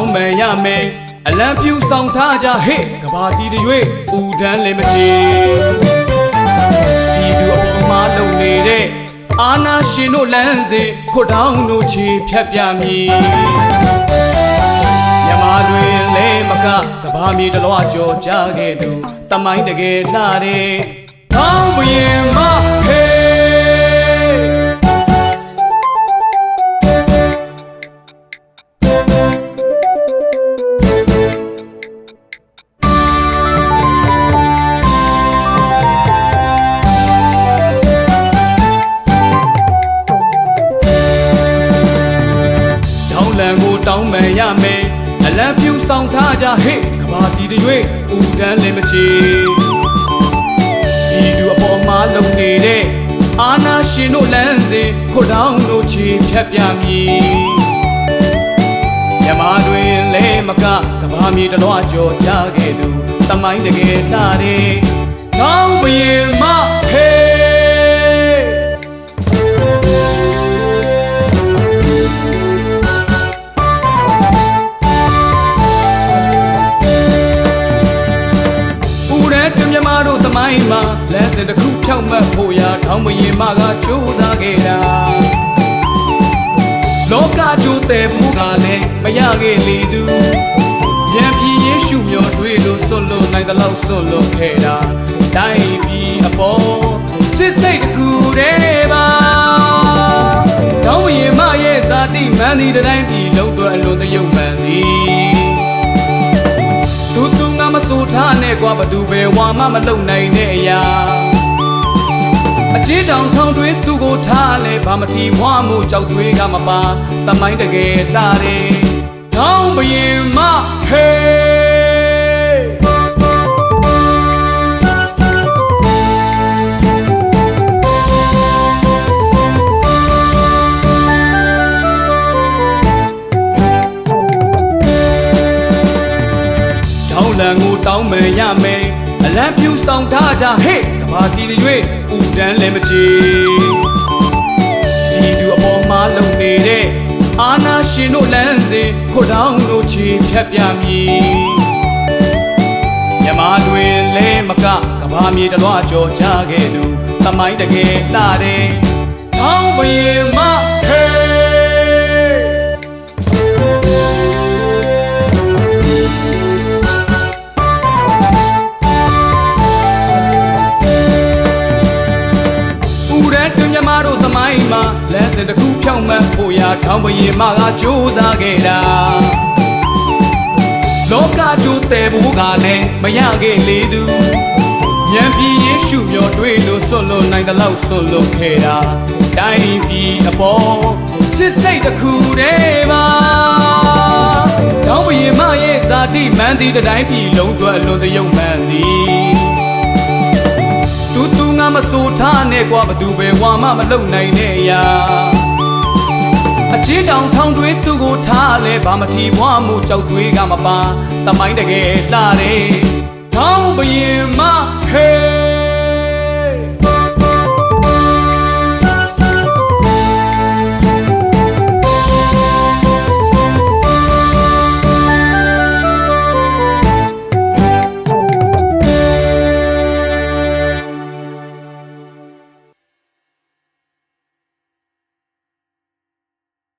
င်းပန်ရမယ်အလံပြူဆောင်ထားကြဟဲ့ကဘာတီတွေဦးတန်းလည်းမချေဒီသူအပေါ်မှာလုံနေတဲ့အာနာရှင်တို့လမ်းစဉ်ခွတ်တောင်းတို့ချေဖြတ်ပြမည်မြမတွင်လဲမကကဘာမြေတလွားကြော်ကြခဲ့သူတမိုင်းတကယ်လာတဲ့တောင်းဘရင်မ င်းပန်ရမယ်အလံပြူဆောင်ထားကြဟဲ့ကဘာတီတွေဦးတန်းလည်းမချေဒီလူအပေါ်မှာလုံနေတဲ့အာနာရှင်တို့လမ်းစဉ်ခွတ်တောင်းတို့ချေဖြတ်ပြမည်မြမတွင်လဲမကကဘာမြေတလွားကြော်ကြခဲ့သူတမိုင်းတကယ်လာတဲ့တော မြမတို့သမိုင်းမှာလက်စင်တစ်ခုဖြောက်မှတ်ဖို့ရာထောင်းမရင်မကကြိုးစားခဲ့တာလောကကြိုးတယ်ဘူးကလည်းမရခဲ့လေသူဉာဏ်ပြည်ယေရှုမျောတွေ့လို့ဆွလို့နိုင်တဲ့လောက်ဆွလို့ခဲ့တာတိုင်းပြည်အပေါ်ချစ်စိတ်တစ်ခုတည်းပါထောင်းမရင်မရဲ့ဇာတိမန်းဒီတိုင်းပြည်လုံးသွဲအလွန်တရုပ်မှန်သည် နဲ့ကွာဘသူပဲဝါမမလုံနိုင်တဲ့အရာအချစ်တောင်ထောင်တွင်သူကိုထားလဲဘာမထီမွားမှုကြောက်တွေကမပါတမိုင်းတကယ်တာတယ်တောင်းဘရင်မဟေး လန်ကိုတောင်းပန်ရမယ်အလံပြူဆောင်ထားကြဟဲ့ကဘာတီတွေဦးတန်းလည်းမချေဒီလူအပေါ်မှာလုံနေတဲ့အာနာရှင်တို့လမ်းစဉ်ခွတ်တောင်းတို့ချေဖြတ်ပြမည်မြမတွင်လဲမကကဘာမြေတလွားကြော်ကြခဲ့သူတမိုင်းတကယ်လာတဲ့တောင်းဘရင်မဟေး တို့သမိုင်းမှာလက်စင်တစ်ခုဖြောင်းမှတ်ဖို့ရာထောင်းပရင်မကကြိုးစားခဲ့တာလောကကြိုးတယ်ဘူးကလည်းမရခဲ့လေသူဉာဏ်ပြည်ယေရှုမျောတွေ့လို့ဆွလို့နိုင်တဲ့လောက်ဆွလို့ခဲ့တာတိုင်းပြည်အပေါ်ချစ်စိတ်တစ်ခုတည်းပါတောင်းပရင်မရဲ့ဇာတိမန်းဒီတိုင်းပြည်လုံးသွဲအလွန်တရုံမှန်သည်တူတူငါ မဆိုထားနဲ့ကွာဘသူပဲဝါမမလုံနိုင်တဲ့အရာအချင်းတောင်ထောင်တွင်သူကိုထားလဲဘာမထီဘွားမှုကြောက်တွေကမပါတမိုင်းတကယ်လာတယ်ထောင်းဘရင်မဟေး